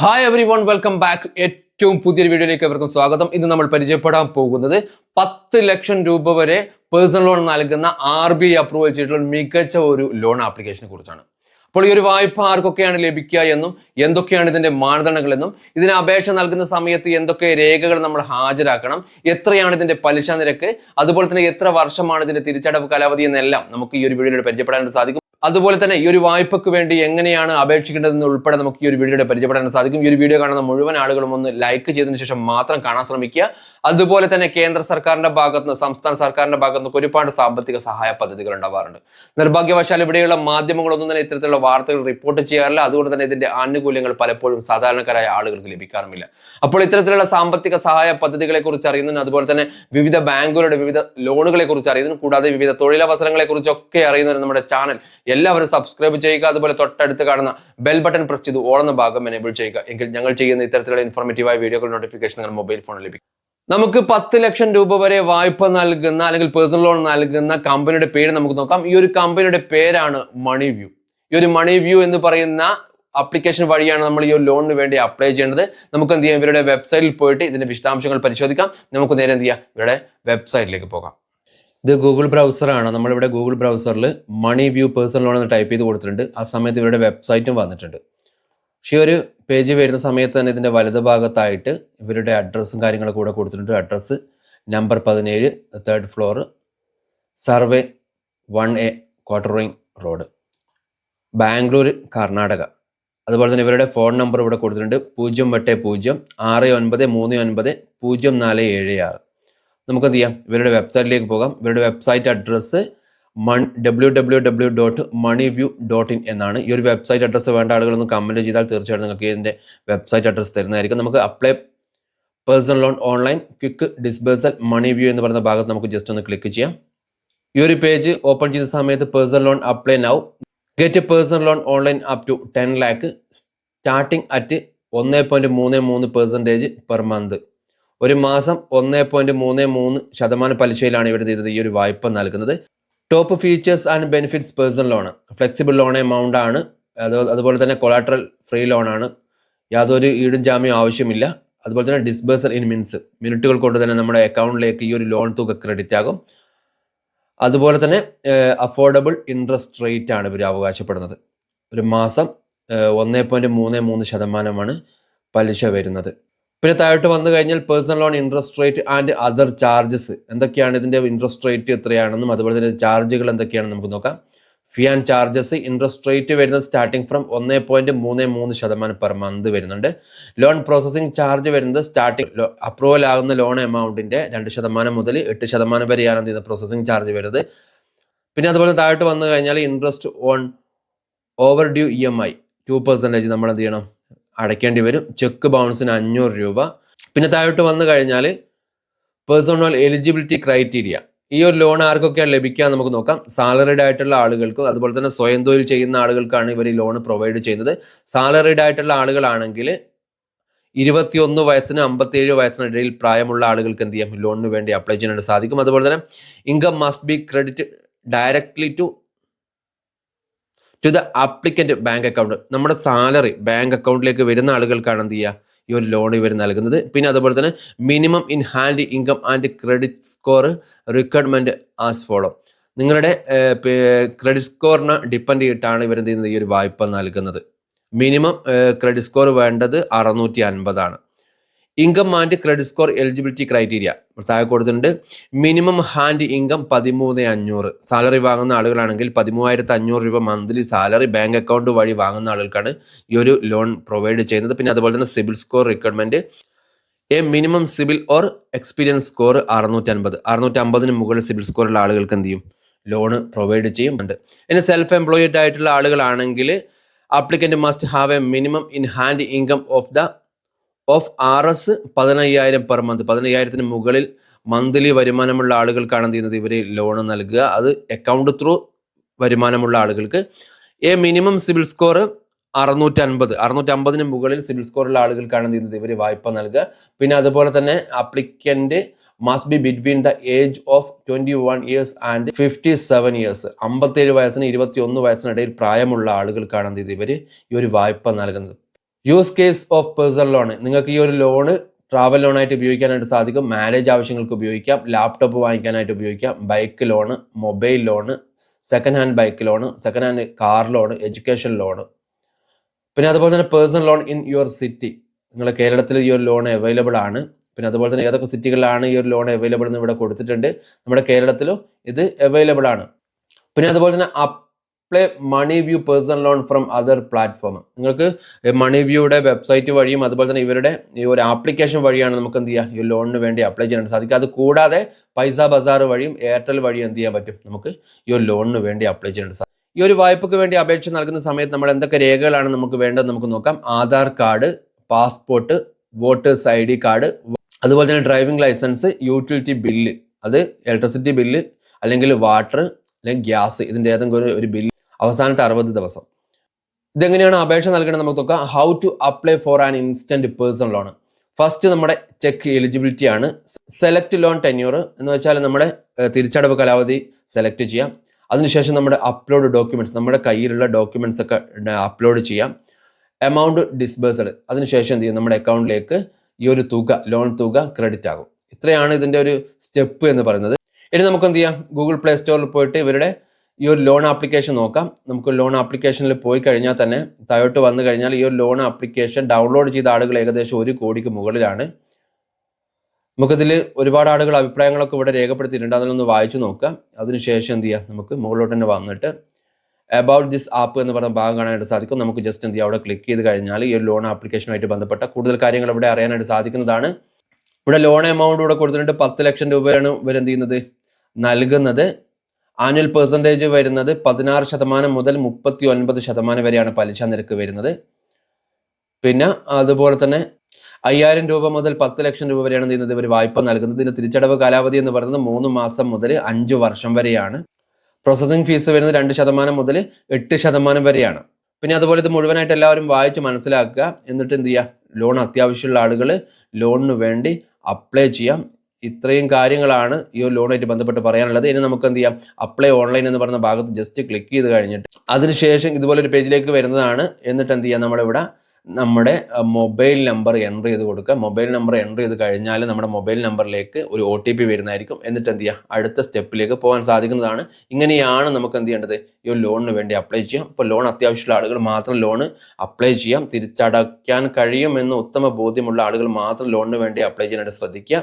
Hi everyone welcome back ഏറ്റവും പുതിയൊരു വീഡിയോയിലേക്ക് എവർക്കും സ്വാഗതം. ഇന്ന് നമ്മൾ പരിചയപ്പെടാൻ പോകുന്നത് പത്ത് ലക്ഷം രൂപ വരെ പേഴ്സണൽ ലോൺ നൽകുന്ന ആർ ബി ഐ അപ്രൂവൽ ചെയ്തിട്ടുള്ള മികച്ച ഒരു ലോൺ ആപ്ലിക്കേഷനെ കുറിച്ചാണ്. അപ്പോൾ ഈ ഒരു വായ്പ ആർക്കൊക്കെയാണ് ലഭിക്കുക എന്നും എന്തൊക്കെയാണ് ഇതിന്റെ മാനദണ്ഡങ്ങൾ എന്നും ഇതിന് അപേക്ഷ നൽകുന്ന സമയത്ത് എന്തൊക്കെ രേഖകൾ നമ്മൾ ഹാജരാക്കണം എത്രയാണ് ഇതിന്റെ പലിശ നിരക്ക് അതുപോലെ തന്നെ എത്ര വർഷമാണ് ഇതിന്റെ തിരിച്ചടവ് കാലാവധി എന്നെല്ലാം നമുക്ക് ഈ ഒരു വീഡിയോയിൽ പരിചയപ്പെടാനായിട്ട് സാധിക്കും. അതുപോലെ തന്നെ ഈ ഒരു വായ്പക്ക് വേണ്ടി എങ്ങനെയാണ് അപേക്ഷിക്കേണ്ടതെന്ന് ഉൾപ്പെടെ നമുക്ക് ഈ ഒരു വീഡിയോയുടെ പരിചയപ്പെടാൻ സാധിക്കും. ഈ ഒരു വീഡിയോ കാണുന്ന മുഴുവൻ ആളുകളും ഒന്ന് ലൈക്ക് ചെയ്തതിനു ശേഷം മാത്രം കാണാൻ ശ്രമിക്കുക. അതുപോലെ തന്നെ കേന്ദ്ര സർക്കാരിന്റെ ഭാഗത്ത് നിന്ന് സംസ്ഥാന സർക്കാരിന്റെ ഭാഗത്ത് നിന്ന് ഒരുപാട് സാമ്പത്തിക സഹായ പദ്ധതികൾ ഉണ്ടാവാറുണ്ട്. നിർഭാഗ്യവശാൽ ഇവിടെയുള്ള മാധ്യമങ്ങളൊന്നും തന്നെ ഇത്തരത്തിലുള്ള വാർത്തകൾ റിപ്പോർട്ട് ചെയ്യാറില്ല. അതുകൊണ്ട് തന്നെ ഇതിന്റെ ആനുകൂല്യങ്ങൾ പലപ്പോഴും സാധാരണക്കാരായ ആളുകൾക്ക് ലഭിക്കാറുമില്ല. അപ്പോൾ ഇത്തരത്തിലുള്ള സാമ്പത്തിക സഹായ പദ്ധതികളെ കുറിച്ച് അറിയുന്നതിന് അതുപോലെ തന്നെ വിവിധ ബാങ്കുകളുടെ വിവിധ ലോണുകളെ കുറിച്ച് അറിയുന്നതിന് കൂടാതെ വിവിധ തൊഴിലവസരങ്ങളെ കുറിച്ചൊക്കെ അറിയുന്നതിന് നമ്മുടെ ചാനൽ എല്ലാവരും സബ്സ്ക്രൈബ് ചെയ്യുക അതുപോലെ തൊട്ടടുത്ത് കാണുന്ന ബെൽ ബട്ടൺ പ്രസ് ചെയ്ത് ഓളുന്ന ഭാഗം എനേബിൾ ചെയ്യുക. എങ്കിൽ ഞങ്ങൾ ചെയ്യുന്ന ഇത്തരത്തിലുള്ള ഇൻഫോർമേറ്റീവായ വീഡിയോകൾ നോട്ടിഫിക്കേഷൻ നിങ്ങൾ മൊബൈൽ ഫോണിൽ ലഭിക്കും. നമുക്ക് പത്ത് ലക്ഷം രൂപ വരെ വായ്പ നൽകുന്ന അല്ലെങ്കിൽ പേഴ്സണൽ ലോൺ നൽകുന്ന കമ്പനിയുടെ പേര് നമുക്ക് നോക്കാം. ഈ ഒരു കമ്പനിയുടെ പേരാണ് മണി വ്യൂ ഈ ഒരു മണി വ്യൂ എന്ന് പറയുന്ന ആപ്ലിക്കേഷൻ വഴിയാണ് നമ്മൾ ഈ ഒരു ലോണിന് വേണ്ടി അപ്ലൈ ചെയ്യേണ്ടത്. നമുക്ക് എന്ത് ചെയ്യാം? ഇവരുടെ വെബ്സൈറ്റിൽ പോയിട്ട് ഇതിന്റെ വിശദാംശങ്ങൾ പരിശോധിക്കാം. നമുക്ക് നേരെ എന്ത് ചെയ്യാം? ഇവരുടെ വെബ്സൈറ്റിലേക്ക് പോകാം. ഇത് ഗൂഗിൾ ബ്രൗസറാണ്. നമ്മളിവിടെ ഗൂഗിൾ ബ്രൗസറിൽ മണി വ്യൂ പേഴ്സണൽ ലോൺ എന്ന് ടൈപ്പ് ചെയ്ത് കൊടുത്തിട്ടുണ്ട്. ആ സമയത്ത് ഇവരുടെ വെബ്സൈറ്റും വന്നിട്ടുണ്ട്. പക്ഷേ ഒരു പേജ് വരുന്ന സമയത്ത് തന്നെ ഇതിന്റെ വലത് ഭാഗത്തായിട്ട് ഇവരുടെ അഡ്രസ്സും കാര്യങ്ങളൊക്കെ കൂടെ കൊടുത്തിട്ടുണ്ട്. അഡ്രസ്സ് നമ്പർ പതിനേഴ് third floor survey one A ക്വാർട്ടറിംഗ് road Bangalore Karnataka. അതുപോലെ തന്നെ ഇവരുടെ ഫോൺ നമ്പർ ഇവിടെ കൊടുത്തിട്ടുണ്ട്. പൂജ്യം എട്ട് പൂജ്യം ആറ് ഒൻപത് മൂന്ന് ഒൻപത് പൂജ്യം നാല് ഏഴ് ആറ്. നമുക്ക് എന്ത് ചെയ്യാം ഇവരുടെ വെബ്സൈറ്റിലേക്ക് പോകാം. ഇവരുടെ വെബ്സൈറ്റ് അഡ്രസ്സ് മൺ W W W dot money view dot in എന്നാണ്. ഈ ഒരു വെബ്സൈറ്റ് അഡ്രസ്സ് വേണ്ട ആളുകളൊന്ന് കമന്റ് ചെയ്താൽ തീർച്ചയായിട്ടും നിങ്ങൾക്ക് ഇതിന്റെ വെബ്സൈറ്റ് അഡ്രസ്സ് തരുന്നതായിരിക്കും. നമുക്ക് apply personal loan online quick disbursal money view എന്ന് പറയുന്ന ഭാഗത്ത് നമുക്ക് ജസ്റ്റ് ഒന്ന് ക്ലിക്ക് ചെയ്യാം. ഈ ഒരു പേജ് ഓപ്പൺ ചെയ്ത സമയത്ത് personal loan apply now get personal loan online up to ten lakh starting at ഒന്ന് പോയിന്റ് മൂന്ന് മൂന്ന് പെർസെന്റേജ് പെർ മന്ത് ഒരു മാസം ഒന്നേ പോയിന്റ് മൂന്ന് മൂന്ന് ശതമാനം പലിശയിലാണ് ഇവർ ചെയ്തത് ഈ ഒരു വായ്പ നൽകുന്നത്. Top features and benefits personal loan flexible loan amount ആണ്. അതുപോലെ തന്നെ കൊളാട്രൽ ഫ്രീ ലോൺ ആണ്. യാതൊരു ഈടും ജാമ്യം ആവശ്യമില്ല. അതുപോലെ തന്നെ ഡിസ്ബേഴ്സൽ ഇൻ മിൻസ് മിനിറ്റുകൾ കൊണ്ട് തന്നെ നമ്മുടെ അക്കൗണ്ടിലേക്ക് ഈ ഒരു ലോൺ തുക ക്രെഡിറ്റ് ആകും. അതുപോലെ തന്നെ അഫോർഡബിൾ ഇൻട്രസ്റ്റ് റേറ്റ് ആണ് ഇവർ അവകാശപ്പെടുന്നത്. ഒരു മാസം ഒന്നേ പോയിന്റ് മൂന്ന് മൂന്ന് ശതമാനമാണ് പലിശ വരുന്നത്. പിന്നെ താഴോട്ട് വന്നു കഴിഞ്ഞാൽ personal loan interest rate and other charges എന്തൊക്കെയാണ് ഇതിന്റെ ഇൻട്രസ്റ്റ് റേറ്റ് എത്രയാണെന്നും അതുപോലെ തന്നെ ചാർജുകൾ എന്തൊക്കെയാണെന്ന് നമുക്ക് നോക്കാം. Fee and charges interest rate വരുന്നത് സ്റ്റാർട്ടിംഗ് ഫ്രം ഒന്ന് പോയിന്റ് മൂന്ന് മൂന്ന് ശതമാനം പെർ മന്ത് വരുന്നുണ്ട്. ലോൺ പ്രോസസ്സിംഗ് ചാർജ് വരുന്നത് സ്റ്റാർട്ടിംഗ് അപ്രൂവൽ ആകുന്ന ലോൺ എമൗണ്ടിന്റെ രണ്ട് ശതമാനം മുതൽ എട്ട് ശതമാനം വരെയാണ് എന്ത് പ്രോസസ്സിംഗ് ചാർജ് വരുന്നത്. പിന്നെ അതുപോലെ താഴോട്ട് വന്നു കഴിഞ്ഞാൽ interest on overdue E M I two percentage നമ്മൾ എന്ത് ചെയ്യണം? അടയ്ക്കേണ്ടി വരും. ചെക്ക് ബൗൺസിന് അഞ്ഞൂറ് രൂപ. പിന്നെ താഴോട്ട് വന്നു കഴിഞ്ഞാൽ പേഴ്സണൽ എലിജിബിലിറ്റി ക്രൈറ്റീരിയ. ഈ ഒരു ലോൺ ആർക്കൊക്കെയാണ് ലഭിക്കുക നമുക്ക് നോക്കാം. സാലറിഡ് ആയിട്ടുള്ള ആളുകൾക്കും അതുപോലെ തന്നെ സ്വയം തൊഴിൽ ചെയ്യുന്ന ആളുകൾക്കാണ് ഇവർ ഈ ലോൺ പ്രൊവൈഡ് ചെയ്യുന്നത്. സാലറിഡ് ആയിട്ടുള്ള ആളുകളാണെങ്കിൽ ഇരുപത്തിയൊന്ന് വയസ്സിന് അമ്പത്തിയേഴ് വയസ്സിനിടയിൽ പ്രായമുള്ള ആളുകൾക്ക് എന്ത് ചെയ്യാം? ലോണിന് വേണ്ടി അപ്ലൈ ചെയ്യാനായിട്ട് സാധിക്കും. അതുപോലെ തന്നെ income must be credit directly to to the applicant bank account നമ്മുടെ സാലറി ബാങ്ക് അക്കൗണ്ടിലേക്ക് വരുന്ന ആളുകൾക്കാണ് എന്ത് ചെയ്യുക? ഈ ഒരു ലോൺ ഇവർ നൽകുന്നത്. പിന്നെ അതുപോലെ തന്നെ minimum in hand income and credit score requirement as follow നിങ്ങളുടെ ക്രെഡിറ്റ് സ്കോറിനെ ഡിപ്പെൻഡ് ചെയ്തിട്ടാണ് ഇവർ എന്ത് ചെയ്യുന്നത്? ഈ ഒരു വായ്പ നൽകുന്നത്. മിനിമം ക്രെഡിറ്റ് സ്കോർ വേണ്ടത് അറുന്നൂറ്റി അൻപതാണ്. Income and credit score eligibility criteria താഴെ കൊടുത്തിട്ടുണ്ട്. മിനിമം ഹാൻഡ് ഇൻകം പതിമൂന്ന് അഞ്ഞൂറ്. സാലറി വാങ്ങുന്ന ആളുകളാണെങ്കിൽ പതിമൂവായിരത്തി അഞ്ഞൂറ് രൂപ മന്ത്ലി സാലറി ബാങ്ക് അക്കൗണ്ട് വഴി വാങ്ങുന്ന ആളുകൾക്കാണ് ഈ ഒരു ലോൺ പ്രൊവൈഡ് ചെയ്യുന്നത്. പിന്നെ അതുപോലെ തന്നെ CIBIL score requirement a minimum CIBIL or experience score അറുന്നൂറ്റി അൻപത് അറുന്നൂറ്റി അമ്പതിന് മുകളിൽ സിബിൽ സ്കോറുള്ള ആളുകൾക്ക് എന്ത് ചെയ്യും? ലോണ് പ്രൊവൈഡ് ചെയ്യുന്നുണ്ട്. ഇനി സെൽഫ് എംപ്ലോയിഡ് ആയിട്ടുള്ള ആളുകളാണെങ്കിൽ applicant must have a minimum in hand income of the of R S പതിനയ്യായിരം പെർ മന്ത്. പതിനയ്യായിരത്തിന് മുകളിൽ മന്ത്ലി വരുമാനമുള്ള ആളുകൾക്കാണ് എന്ത് ചെയ്യുന്നത്? ഇവർ ലോൺ നൽകുക. അത് അക്കൗണ്ട് ത്രൂ വരുമാനമുള്ള ആളുകൾക്ക്. എ മിനിമം സിവിൽ സ്കോർ അറുന്നൂറ്റി അൻപത് അറുന്നൂറ്റി അമ്പതിന് മുകളിൽ സിവിൽ സ്കോറുള്ള ആളുകൾക്കാണ് എന്ത് ചെയ്യുന്നത്? ഇവർ വായ്പ നൽകുക. പിന്നെ അതുപോലെ തന്നെ applicant must be between the age of twenty one years and fifty seven years അമ്പത്തേഴ് വയസ്സിന് ഇരുപത്തി ഒന്ന് വയസ്സിനിടയിൽ പ്രായമുള്ള ആളുകൾക്കാണ് എന്ത് ചെയ്ത് ഇവർ ഈ ഒരു വായ്പ നൽകുന്നത്. Use case of personal loan നിങ്ങൾക്ക് ഈ ഒരു ലോണ് ട്രാവൽ ലോണായിട്ട് ഉപയോഗിക്കാനായിട്ട് സാധിക്കും. മാരേജ് ആവശ്യങ്ങൾക്ക് ഉപയോഗിക്കാം. ലാപ്ടോപ്പ് വാങ്ങിക്കാനായിട്ട് ഉപയോഗിക്കാം. Bike loan mobile loan second hand bike loan second hand car loan education loan പിന്നെ അതുപോലെ തന്നെ personal loan in your city നിങ്ങളുടെ കേരളത്തിൽ ഈ ഒരു ലോൺ അവൈലബിൾ ആണ്. പിന്നെ അതുപോലെ തന്നെ ഏതൊക്കെ സിറ്റികളിലാണ് ഈ ഒരു ലോൺ അവൈലബിൾ എന്ന് ഇവിടെ കൊടുത്തിട്ടുണ്ട്. നമ്മുടെ കേരളത്തിലും ഇത് അവൈലബിൾ ആണ്. പിന്നെ അതുപോലെ തന്നെ apply money view personal loan from other platform നിങ്ങൾക്ക് മണി വ്യൂയുടെ വെബ്സൈറ്റ് വഴിയും അതുപോലെ തന്നെ ഇവരുടെ ഈ ഒരു ആപ്ലിക്കേഷൻ വഴിയാണ് നമുക്ക് എന്ത് ചെയ്യുക ഈ ലോണിന് വേണ്ടി അപ്ലൈ ചെയ്യാൻ സാധിക്കും അത് കൂടാതെ പൈസ ബസാർ വഴിയും എയർടെൽ വഴിയും എന്ത് ചെയ്യാൻ പറ്റും? നമുക്ക് ഈ ഒരു ലോണിന് വേണ്ടി അപ്ലൈ ചെയ്യാൻ സാധിക്കും. ഈ ഒരു വായ്പയ്ക്ക് വേണ്ടി അപേക്ഷ നൽകുന്ന സമയത്ത് നമ്മൾ എന്തൊക്കെ രേഖകളാണ് നമുക്ക് വേണ്ടത് നമുക്ക് നോക്കാം. Aadhaar card passport voters I D card അതുപോലെ തന്നെ ഡ്രൈവിംഗ് ലൈസൻസ് യൂട്ടിലിറ്റി ബില്ല്. അത് ഇലക്ട്രിസിറ്റി ബില്ല് അല്ലെങ്കിൽ വാട്ടർ അല്ലെങ്കിൽ ഗ്യാസ് ഇതിന്റെ ഏതെങ്കിലും ഒരു ബില്ല്. അവസാനത്തെ അറുപത് ദിവസം. ഇതെങ്ങനെയാണ് അപേക്ഷ നൽകേണ്ടത് നമുക്ക് നോക്കാം. How to apply for an instant personal loan first നമ്മുടെ ചെക്ക് എലിജിബിലിറ്റി ആണ്. സെലക്ട് ലോൺ ടെന്യൂർ എന്ന് വെച്ചാൽ നമ്മുടെ തിരിച്ചടവ് കാലാവധി സെലക്ട് ചെയ്യാം. അതിനുശേഷം നമ്മുടെ അപ്ലോഡ് ഡോക്യുമെന്റ്സ് നമ്മുടെ കയ്യിലുള്ള ഡോക്യുമെന്റ്സ് ഒക്കെ അപ്ലോഡ് ചെയ്യാം. എമൗണ്ട് ഡിസ്ബേഴ്സ്ഡ് അതിനുശേഷം എന്ത് ചെയ്യും? നമ്മുടെ അക്കൗണ്ടിലേക്ക് ഈ ഒരു തുക ലോൺ തുക ക്രെഡിറ്റ് ആകും. ഇത്രയാണ് ഇതിന്റെ ഒരു സ്റ്റെപ്പ് എന്ന് പറയുന്നത്. ഇനി നമുക്ക് എന്ത് ചെയ്യാം? ഗൂഗിൾ പ്ലേ സ്റ്റോറിൽ പോയിട്ട് ഇവരുടെ ഈ ഒരു ലോൺ ആപ്ലിക്കേഷൻ നോക്കാം. നമുക്ക് ലോൺ ആപ്ലിക്കേഷനിൽ പോയി കഴിഞ്ഞാൽ തന്നെ താഴോട്ട് വന്നു കഴിഞ്ഞാൽ ഈ ഒരു ലോൺ ആപ്ലിക്കേഷൻ ഡൗൺലോഡ് ചെയ്ത ആളുകൾ ഏകദേശം ഒരു കോടിക്ക് മുകളിലാണ്. നമുക്കിതിൽ ഒരുപാട് ആളുകൾ അഭിപ്രായങ്ങളൊക്കെ ഇവിടെ രേഖപ്പെടുത്തിയിട്ടുണ്ട്. അതിലൊന്ന് വായിച്ചു നോക്കാം. അതിനുശേഷം എന്ത് ചെയ്യാം? നമുക്ക് മുകളിലോട്ട് തന്നെ വന്നിട്ട് അബൌട്ട് ദിസ് ആപ്പ് എന്ന് പറഞ്ഞ ഭാഗം കാണാനായിട്ട് സാധിക്കും. നമുക്ക് ജസ്റ്റ് എന്ത് ചെയ്യാം? അവിടെ ക്ലിക്ക് ചെയ്ത് കഴിഞ്ഞാൽ ഈ ഒരു ലോൺ ആപ്ലിക്കേഷനുമായിട്ട് ബന്ധപ്പെട്ട കൂടുതൽ കാര്യങ്ങൾ ഇവിടെ അറിയാനായിട്ട് സാധിക്കുന്നതാണ്. ഇവിടെ ലോൺ എമൗണ്ട് ഇവിടെ കൊടുത്തിട്ടുണ്ട്. പത്ത് ലക്ഷം രൂപയാണ് ഇവരെന്ത് ചെയ്യുന്നത്? നൽകുന്നത്. ആനുവൽ പെർസെന്റേജ് വരുന്നത് പതിനാറ് ശതമാനം മുതൽ മുപ്പത്തി ഒൻപത് ശതമാനം വരെയാണ് പലിശ നിരക്ക് വരുന്നത്. പിന്നെ അതുപോലെ തന്നെ അയ്യായിരം രൂപ മുതൽ പത്ത് ലക്ഷം രൂപ വരെയാണ് ഇതിന് ഇവർ വായ്പ നൽകുന്നത്. ഇതിന്റെ തിരിച്ചടവ് കാലാവധി എന്ന് പറയുന്നത് മൂന്ന് മാസം മുതൽ അഞ്ച് വർഷം വരെയാണ്. പ്രോസസ്സിംഗ് ഫീസ് വരുന്നത് രണ്ട് ശതമാനം മുതൽ എട്ട് ശതമാനം വരെയാണ്. പിന്നെ അതുപോലെ ഇത് മുഴുവനായിട്ട് എല്ലാവരും വായിച്ച് മനസ്സിലാക്കുക. എന്നിട്ട് എന്ത് ചെയ്യുക? ലോൺ അത്യാവശ്യമുള്ള ആളുകൾ ലോണിന് വേണ്ടി അപ്ലൈ ചെയ്യാം ഇത്രയും കാര്യങ്ങളാണ് ഈ ഒരു ലോണായിട്ട് ബന്ധപ്പെട്ട് പറയാനുള്ളത്. ഇനി നമുക്ക് എന്ത് ചെയ്യാം? അപ്ലൈ ഓൺലൈൻ എന്ന് പറഞ്ഞ ഭാഗത്ത് ജസ്റ്റ് ക്ലിക്ക് ചെയ്ത് കഴിഞ്ഞിട്ട് അതിനുശേഷം ഇതുപോലെ ഒരു പേജിലേക്ക് വരുന്നതാണ്. എന്നിട്ട് എന്ത് ചെയ്യാം? നമ്മുടെ ഇവിടെ നമ്മുടെ മൊബൈൽ നമ്പർ എന്റർ ചെയ്ത് കൊടുക്കുക. മൊബൈൽ നമ്പർ എന്റർ ചെയ്ത് കഴിഞ്ഞാൽ നമ്മുടെ മൊബൈൽ നമ്പറിലേക്ക് ഒരു ഒ ടി പി വരുന്നതായിരിക്കും. എന്നിട്ട് എന്ത് ചെയ്യുക അടുത്ത സ്റ്റെപ്പിലേക്ക് പോകാൻ സാധിക്കുന്നതാണ്. ഇങ്ങനെയാണ് നമുക്ക് എന്ത് ചെയ്യേണ്ടത്? ഈ ഒരു ലോണിന് വേണ്ടി അപ്ലൈ ചെയ്യാം. ഇപ്പോൾ ലോൺ അത്യാവശ്യമുള്ള ആളുകൾ മാത്രം ലോൺ അപ്ലൈ ചെയ്യാം. തിരിച്ചടയ്ക്കാൻ കഴിയുമെന്ന് ഉത്തമ ബോധ്യമുള്ള ആളുകൾ മാത്രം ലോണിന് വേണ്ടി അപ്ലൈ ചെയ്യാനായിട്ട് ശ്രദ്ധിക്കുക.